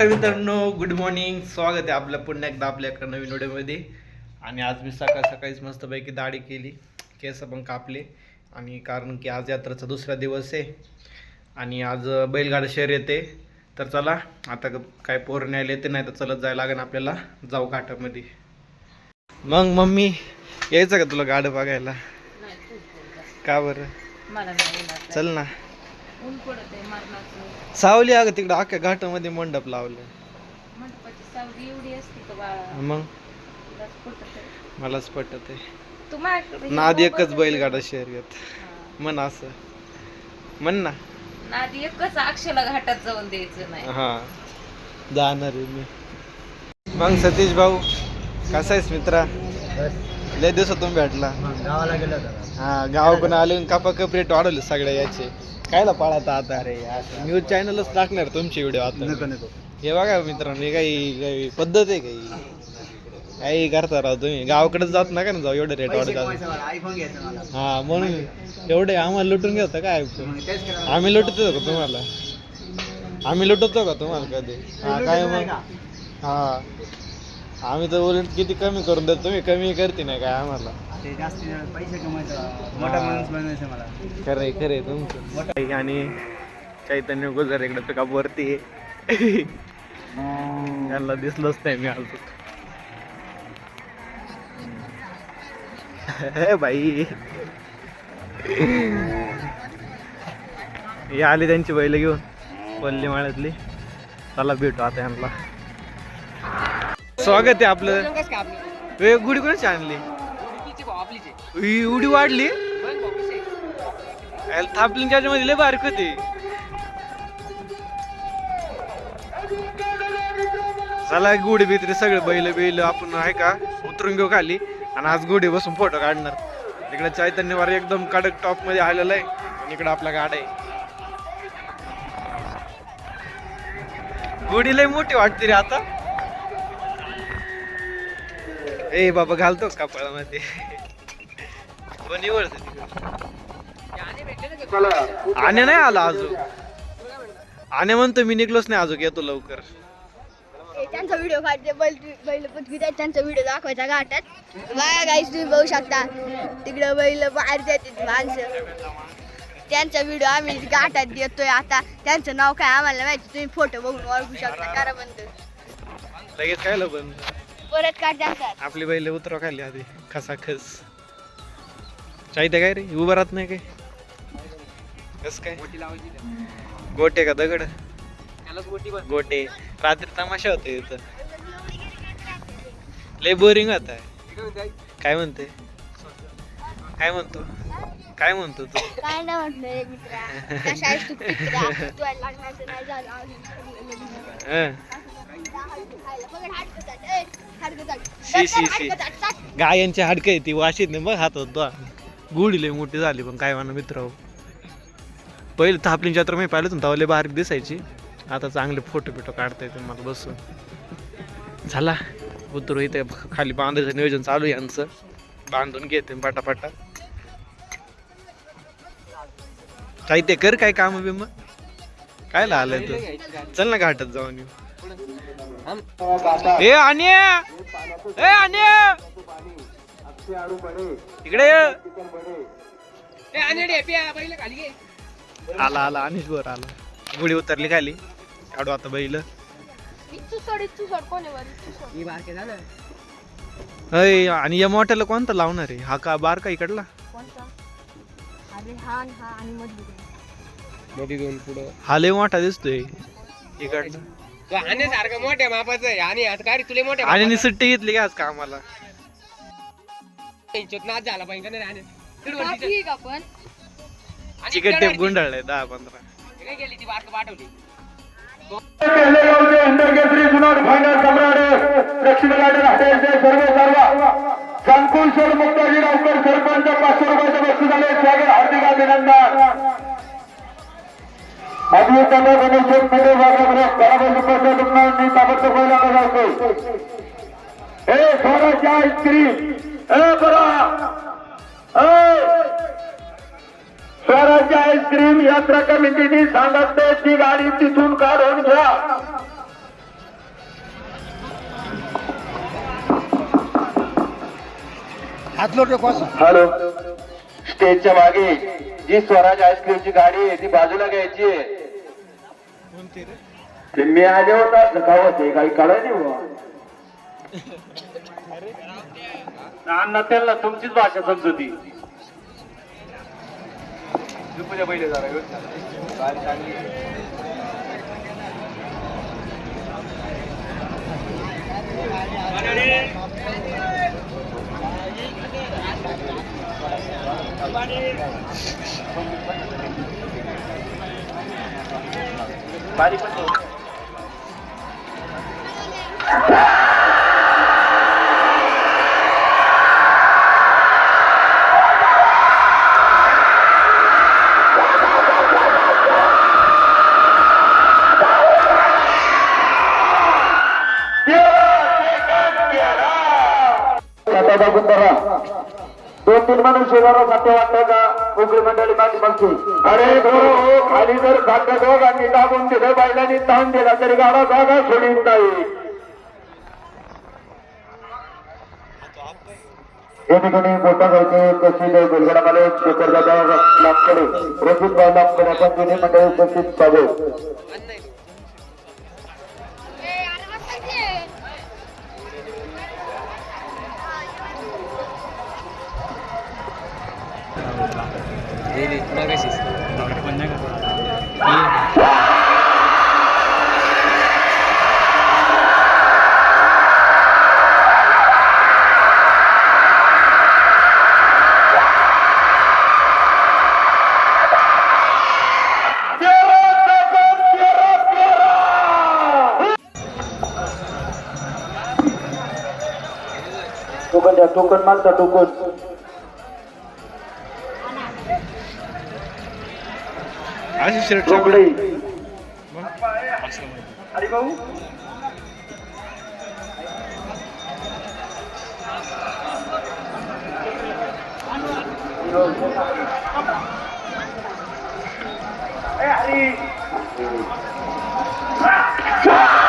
नमस्कार मित्रांनो good morning स्वागत आहे आपल्या पुन्हा एकदा आपल्या एका नवीन व्हिडिओमध्ये. आणि आज मी सकाळ सकाळीच मस्तपैकी दाढी केली केस पण कापले. आणि कारण की आज यात्रेचा दुसरा दिवस आहे. आणि आज बैलगाडा शहर येते तर चला आता काय पोर न्यायला येते नाही तर चलत जायला लागेल आपल्याला. जाऊ घाटामध्ये. मग मम्मी यायचं का तुला गाडं बघायला? का बरं? चल ना. सावली अगं तिकडं अख्ख्या घाटामध्ये मंडप लावलं मंडपाची सावली एवढी असते का बाळा? मग? तुलाच पटत आहे. मलाच पटत आहे. तू माझ्याकडे हे नाद एकच मोबाईल बैलगाडा शर्यत हा. म्हण असं. म्हण ना. नाद एकच अक्षला घाटात जाऊन द्यायचं नाही. हा. जाणार आहे मी. मग सतीश भाऊ कसा आहेस मित्रा? लय दिवसातून भेटला. गावाला गेलो होतो. हा गावाकडून आले कापा कप रेट वाढवले सगळ्या याचे. कायला पाळता आता अरे न्यूज चॅनलच टाकणार तुमचे व्हिडिओ आता. नको नको. हे बघा मित्रांनो हे काही काही पद्धत आहे काही? काही करता राव तुम्ही. गावाकडेच जात नका ना जाऊ एवढे रेट पैसे वाढतात कमवायचं मला आयफोन घ्यायचा मला. हा म्हणून एवढे आम्हाला लुटून घेता काय? मग तेच करावं. आम्ही लुटतो का तुम्हाला? आम्ही लुटतो का तुम्हाला कधी? हा काय नाही मग? का? हा. आम्ही तर उलट किती कमी करून देतो तुम्ही कमी करते नाही काय आम्हाला? ते जास्त पैसे कमवायचं मोठा माणूस बनायचं मला. खरंय खरंय तुमचं. आणि चैतन्य गुजर इकडे पिकअप वरती आहे. त्यांना दिसलंच नाही मी अजून. हे बाई. हे आली त्यांची बैल घेऊन पल्ली माळ्यातली. चला भेटू आता यांना. स्वागत आहे आपलं. गुढी कोणाची आणली. उडी वाढली? थापलीन मध्ये लय बारीक होती चला गुढी बित्री सगळे बैल बैल आपण आहे का? उतरून घेऊ खाली. आणि आज गुढी बसून फोटो काढणार. इकडे चैतन्यवार एकदम कडक टॉपमध्ये आलेला आहे. आणि इकडे आपला गाड आहे. गुढी लय मोठी वाटते रे आता. ए बाबा घालतो कपाळामध्ये आणे नाही आला अजून. आणे म्हणतो मी निघलोच नाही अजून येतो लवकर. त्यांचा व्हिडिओ काढते बैल बैल पत्रिका त्यांचा व्हिडिओ दाखवायचा घाटात. बघा गाईस तुम्ही बघू शकता. तिकडं बैल बाहेर जातात माणसं. त्यांचा व्हिडिओ आम्ही घाटात देतोय आता. त्यांचं नाव काय आम्हाला माहिती तुम्ही फोटो बघून ओळखू शकता करा बंद. लगेच काय बंद. परत काढ आपली बैल उतरव खाली आधी खसा खस चाहते काय रे? उभं राहत नाही काय? कस काय? गोटे का दगड? गोटे. रात्री तमाशा होते इथं. लय बोरिंग होत आहे काय म्हणते काय म्हणतो? काय म्हणतो तू? काय नाही म्हटलं रे मित्रा. कशा आहेस तू मित्रा तू आहे लग्नाचं नाही झालं. अजून. बघ, हाडकं चाट, ए, हाडकं चाट. शी, शी, शी. हाडकं चाट, चाट. गायांची हाडकं ती वाशीत नाही मग हात होतो गुढी लय मोठी झाली पण काय म्हणा मित्र पहिले थापलीन जत्रा मी पाहिलं तेव्हा लय बारीक दिसायची. आता चांगले फोटो बिटो काढता येते मला बसून. झाला. उतरू इथे खाली बांधायचं नियोजन चालू आहे यांचं. बांधून घेते पटापटा. काही ते कर काय काम बिम? काय आलंय तू? चल ना घाटात जाऊन येऊ. ए आणि ए आणि इकडे ये. आला आला अनिश वर आला. गुढी उतरली खाली. काढू आता बैल. इच्छू सोड, इच्छू सोड, कोण आहे वर? इच्छू सोड. अय आणि या मोठ्याला कोणता लावणार आहे? हा का बार का इकडला? कोणता? अरे हा आणि आणि मधली दोन. मध्ये दोन पुढं. लय मोठा दिसतोय. इकडला सारखं मोठ्या मापाचं आणि आता काय तुला मोठ्या आणि सुट्टी घेतली का आज कामाला? मापाचं नाच झाला पाहिजे का नाही हा, ठीक आपण चिकट टेप गुंडाळलाय दहा पंधरा गेली ती बारक पाठवली पहले गावचे अंडर केसरी जुनाट फायनल सम्राट दक्षिण गाडी हॉटेलचे सर्व सर्व संकुल सोड मुक्ताजी रावकर सरपंच पाचशे रुपयाचे बक्षीस झाले स्वागत हार्दिक अभिनंदन अभिजित चंद्र गणेशमध्ये भागामध्ये बराबर रुपयाच्या दुकानांनी ताबडतोब पहिला बजावतो हे स्वराज्य आईस्क्रीम बरा स्वराज्य आईस्क्रीम यात्रा कमिटीने सांगते ती गाडी तिथून काढून घ्या. हॅलो. स्टेजच्या मागे जी स्वराज आईस्क्रीमची गाडी आहे ती बाजूला घ्यायची आहे. ते मी आले होता खावत काही काढायची अण्णा त्यांना तुमचीच भाषा समजती. पहिले आता दोन शेजारा सत्य वाटतं का? उघडी मंडळी माझी बघते अरे खाली जर खाद्य दोघांनी दाबून दिलं बैलांनी ताण दिला तरी गाडा जागा सोडीत नाही या ठिकाणी मोठा गावचे प्रसिद्ध बेलगडा मालक शेखर दादा भाऊ आपण मंडळी उपस्थित पाहू. टोकन द्या टोकन मागता टोकन अशी शर्ट टोकडी धन्यवाद हो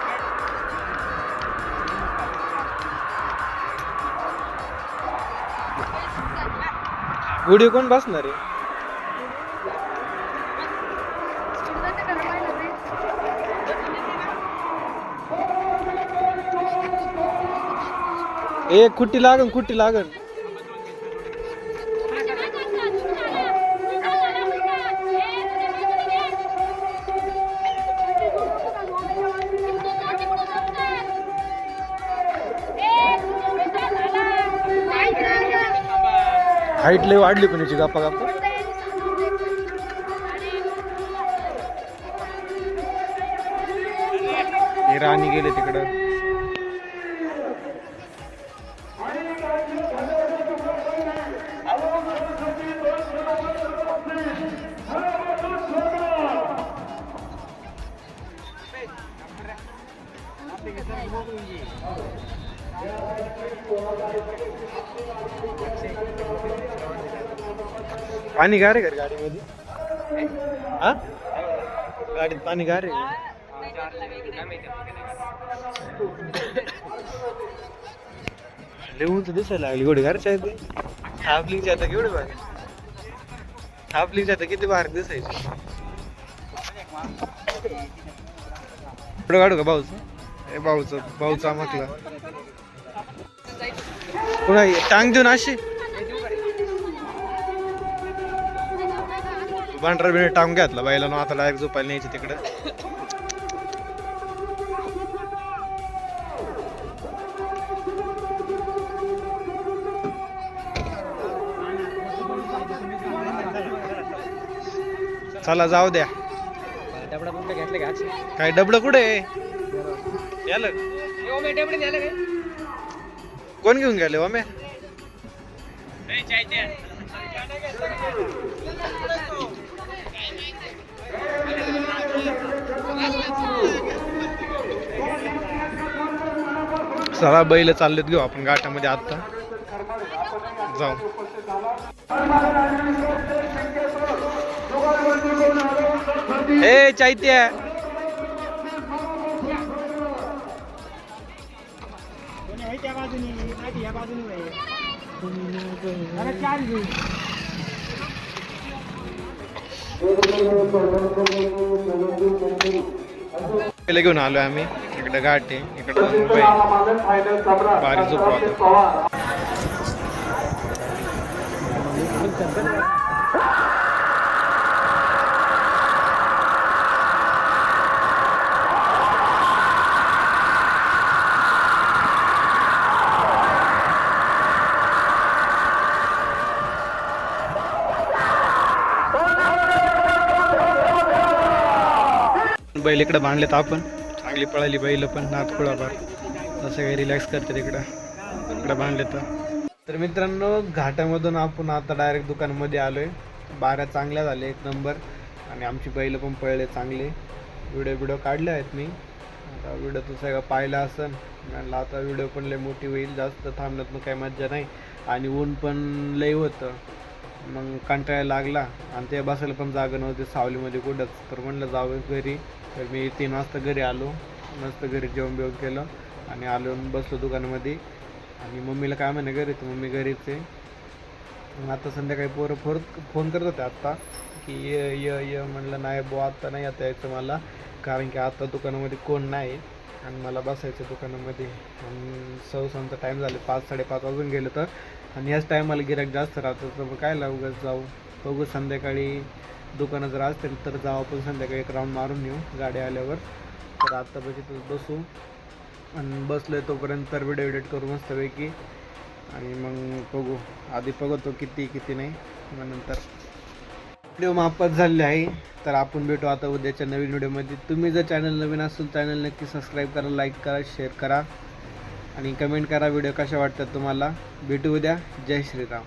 Video कोण बसणार आहे? ए कुट्टी लागन कुट्टी लागन. हाईट लय वाढली पण याची गप्पा गप्पा. हे राणी गेले तिकडं. पाणी गारे का रे गाडीमध्ये? हा? गाडीत पाणी गारे लिहून तर दिसायला लागली एवढी घरच्या आहे ते थापलिंगच्या आता केवढे बाहेर थापलिंगच्या आता किती बाहेर दिसायची? फोटो काढू का भाऊचं? ए भाऊचं भाऊचा म्हटलं पुन्हा ये, टांग देऊन अशी. भांडरा बिणे टाकून घातला बाईला आता डायरेक्ट झोपायला न्यायची तिकडं. चला जाऊ द्या. काय डबड कुठे कोण घेऊन गेले ओमे? चला बैल चाललेत घेऊ आपण गाठामध्ये आत्ता. जाऊ. ए चैत्य. पहिले घेऊन आलोय आम्ही. इकडे घाट इकडे मुंबई. बारी झोपू आता बैल बांधले बांधलेत आपण. चांगली पळाली बैल पण नाथ कुळाभार असं काही रिलॅक्स करते इकडं. इकडं बांधले तर तर मित्रांनो घाटामधून आपण आता डायरेक्ट दुकानामध्ये आलोय. बाऱ्या चांगल्या झाल्या एक नंबर. आणि आमची बैल पण पळले चांगले. व्हिडिओ व्हिडिओ काढले आहेत मी. आता व्हिडिओ तू सगळं पाहिला असन म्हणलं आता व्हिडिओ पण लय मोठी होईल जास्त थांबण्यात काही मज्जा नाही. आणि ऊन पण लय होतं. मग कंटाळा लागला. आणि ते बसायला पण जागा नव्हती सावलीमध्ये कुठंच. तर म्हणलं जावं घरी. तर मी तीन वाजता घरी आलो. मस्त घरी जेवण बिवण केलं आणि आलो बसलो दुकानामध्ये. आणि मम्मीला काय म्हणे घरी? तर मम्मी घरीच आहे. मग आता संध्याकाळी पोरं फोर फोन करत होते आत्ता की ये ये ये म्हणलं नाही बुवा आत्ता नाही आता यायचं मला. कारण की आत्ता दुकानामध्ये कोण नाही आणि मला बसायचं दुकानामध्ये. आणि सव्वाचा टाईम झाले. पाच साडेपाच वाजून गेलं तर. आणि याच टायमाला गिराक जास्त राहतं तर मग काय लागू जाऊ. बघू संध्याकाळी दुकानं जर असतील तर जाऊ आपण संध्याकाळी एक राऊंड मारून येऊ गाडी आल्यावर. तर आत्ता बघितलं बसू. आणि बसलो आहे तोपर्यंत तर व्हिडिओ एडिट करू मस्तपैकी. आणि मग बघू. आधी बघतो किती किती नाही. मग नंतर. व्हिडिओ मापात झाले आहे. तर आपण भेटू आता उद्याच्या नवीन व्हिडिओमध्ये तुम्ही जर चॅनल नवीन असेल चॅनल नक्की सबस्क्राईब करा लाईक करा शेअर करा. आणि कमेंट करा व्हिडिओ कशा वाटतात तुम्हाला. भेटू उद्या. जय श्रीराम.